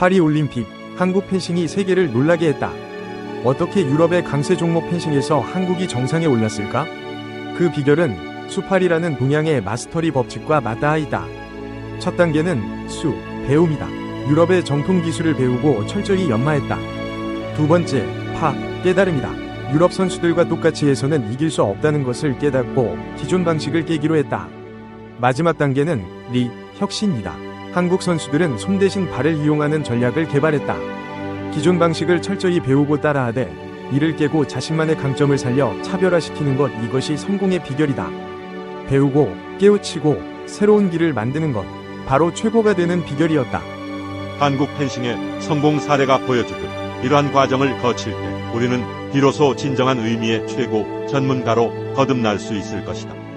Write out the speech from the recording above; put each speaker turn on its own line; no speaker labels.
파리 올림픽 한국 펜싱이 세계를 놀라게 했다. 어떻게 유럽의 강세 종목 펜싱에서 한국이 정상에 올랐을까? 그 비결은 수팔이라는 동양의 마스터리 법칙과 맞닿아 있다. 첫 단계는 수, 배움이다. 유럽의 정통 기술을 배우고 철저히 연마했다. 두 번째, 파, 깨달음이다. 유럽 선수들과 똑같이 해서는 이길 수 없다는 것을 깨닫고 기존 방식을 깨기로 했다. 마지막 단계는 리, 혁신이다. 한국 선수들은 손 대신 발을 이용하는 전략을 개발했다. 기존 방식을 철저히 배우고 따라하되 이를 깨고 자신만의 강점을 살려 차별화시키는 것 이것이 성공의 비결이다. 배우고 깨우치고 새로운 길을 만드는 것 바로 최고가 되는 비결이었다.
한국 펜싱의 성공 사례가 보여주듯 이러한 과정을 거칠 때 우리는 비로소 진정한 의미의 최고 전문가로 거듭날 수 있을 것이다.